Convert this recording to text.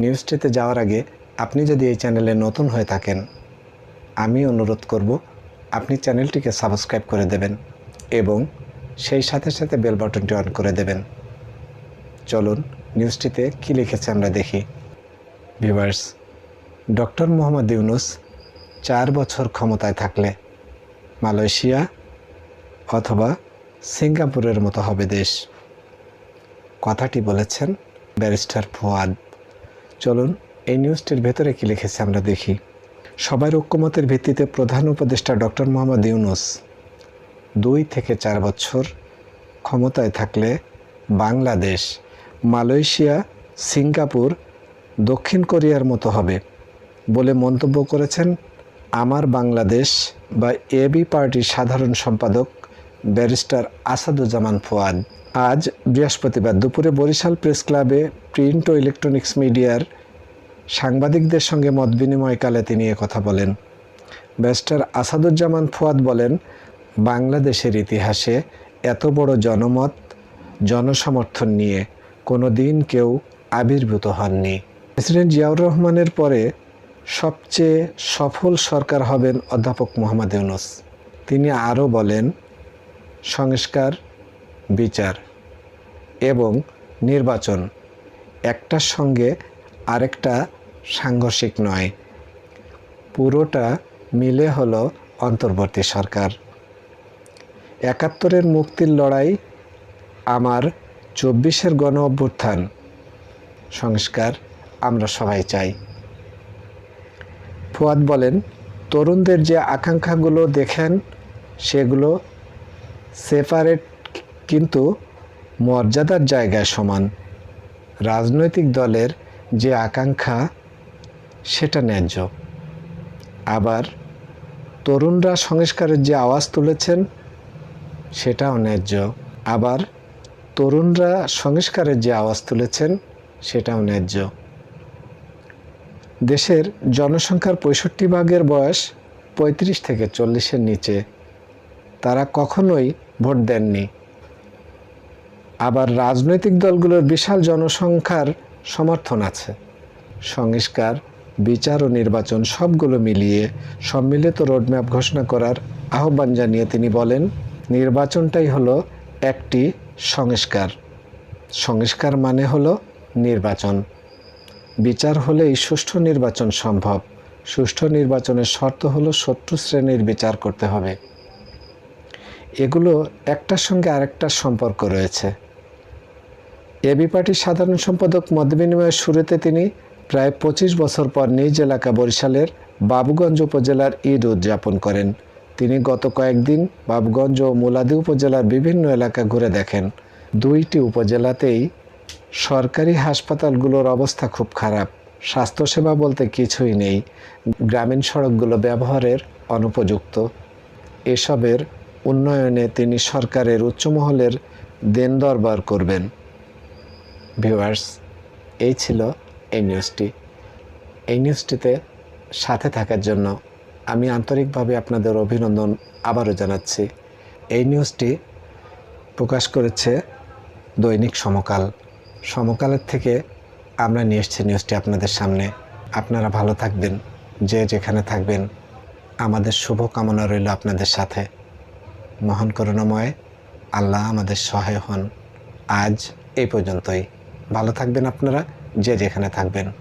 নিউজটিতে যাওয়ার আগে আপনি যদি এই চ্যানেলে নতুন হয়ে থাকেন, আমি অনুরোধ করব আপনি চ্যানেলটিকে সাবস্ক্রাইব করে দেবেন এবং সেই সাথে সাথে বেল বাটনটি অন করে দেবেন। চলুন, নিউজটিতে কী লিখেছে আমরা দেখি। ভিভার্স ডক্টর মোহাম্মদ ইউনুস চার বছর ক্ষমতায় থাকলে মালয়েশিয়া অথবা সিঙ্গাপুরের মতো হবে দেশ। কথাটি বলেছেন ব্যারিস্টার ফুয়াদ। চলুন, এই নিউজটির ভেতরে কি লিখেছে আমরা দেখি। সবার ঐক্যমতের ভিত্তিতে প্রধান উপদেষ্টা ডক্টর মোহাম্মদ ইউনুস। দুই থেকে চার বছর ক্ষমতায় থাকলে বাংলাদেশ, মালয়েশিয়া, সিঙ্গাপুর, দক্ষিণ কোরিয়ার মতো হবে বলে মন্তব্য করেছেন আমার বাংলাদেশ বা এবি পার্টির সাধারণ সম্পাদক ব্যারিস্টার আসাদুজ্জামান ফুয়াদ। আজ বৃহস্পতিবার দুপুরে বরিশাল প্রেস ক্লাবে প্রিন্ট ও ইলেকট্রনিক্স মিডিয়ার সাংবাদিকদের সঙ্গে মত বিনিময়কালে তিনি কথা বলেন। ব্যারিস্টার আসাদুজ্জামান ফুয়াদ বলেন, বাংলাদেশের ইতিহাসে এত বড় জনমত, জনসমর্থন নিয়ে কোনো দিন কেউ আবির্ভূত হননি। প্রেসিডেন্ট জিয়াউর রহমানের পরে সবচেয়ে সফল সরকার হবেন অধ্যাপক মোহাম্মদ ইউনুস। তিনি আরও বলেন সংস্কার, বিচার এবং নির্বাচন একটার সঙ্গে আরেকটা সাংঘর্ষিক নয়। পুরোটা মিলে হলো অন্তর্বর্তী সরকার। একাত্তরের মুক্তির লড়াই আমার চব্বিশের গণ অভ্যুত্থান। সংস্কার আমরা সবাই চাই। ফুয়াদ বলেন, তরুণদের যে আকাঙ্ক্ষাগুলো দেখেন, সেগুলো সেপারেট কিন্তু মর্যাদার জায়গায় সমান। রাজনৈতিক দলের যে আকাঙ্ক্ষা, সেটা ন্যায্য। আবার তরুণরা সংস্কারের যে আওয়াজ তুলেছেন, সেটাও ন্যায্য। আবার তরুণরা সংস্কারের যে আওয়াজ তুলেছেন, সেটাও ন্যায্য। দেশের জনসংখ্যার পঁয়ষট্টি ভাগের বয়স পঁয়ত্রিশ থেকে চল্লিশের নিচে। তারা কখনোই ভোট দেননি। আবার রাজনৈতিক দলগুলোর বিশাল জনসংখ্যার সমর্থন আছে। সংস্কার, বিচার ও নির্বাচন সবগুলো মিলিয়ে সম্মিলিত রোডম্যাপ ঘোষণা করার আহ্বান জানিয়ে তিনি বলেন, নির্বাচনটাই হলো একটি সংস্কার। সংস্কার মানে হলো নির্বাচন। বিচার হলেই সুষ্ঠু নির্বাচন সম্ভব। সুষ্ঠু নির্বাচনের শর্ত হলো শত্রু শ্রেণির বিচার করতে হবে। এগুলো একটার সঙ্গে আরেকটার সম্পর্ক রয়েছে। এবি পার্টির সাধারণ সম্পাদক মত বিনিময়ের শুরুতে তিনি প্রায় পঁচিশ বছর পর নিজ এলাকা বরিশালের বাবুগঞ্জ উপজেলার ঈদ উদযাপন করেন। তিনি গত কয়েকদিন বাবুগঞ্জ ও মুলাদি উপজেলার বিভিন্ন এলাকা ঘুরে দেখেন। দুইটি উপজেলাতেই সরকারি হাসপাতালগুলোর অবস্থা খুব খারাপ। স্বাস্থ্যসেবা বলতে কিছুই নেই। গ্রামীণ সড়কগুলো ব্যবহারের অনুপযুক্ত। এসবের উন্নয়নে তিনি সরকারের উচ্চমহলের দেন দরবার করবেন। ভিউয়ার্স, এই ছিল এই নিউজটি। এই নিউজটিতে সাথে থাকার জন্য আমি আন্তরিকভাবে আপনাদের অভিনন্দন আবারও জানাচ্ছি। এই নিউজটি প্রকাশ করেছে দৈনিক সমকাল। সমকালের থেকে আমরা নিয়ে এসেছি নিউজটি আপনাদের সামনে। আপনারা ভালো থাকবেন, যে যেখানে থাকবেন। আমাদের শুভ কামনা রইল আপনাদের সাথে। মহান করুণাময়, আল্লাহ আমাদের সহায় হন। আজ এই পর্যন্তই। ভালো থাকবেন আপনারা, যে যেখানে থাকবেন।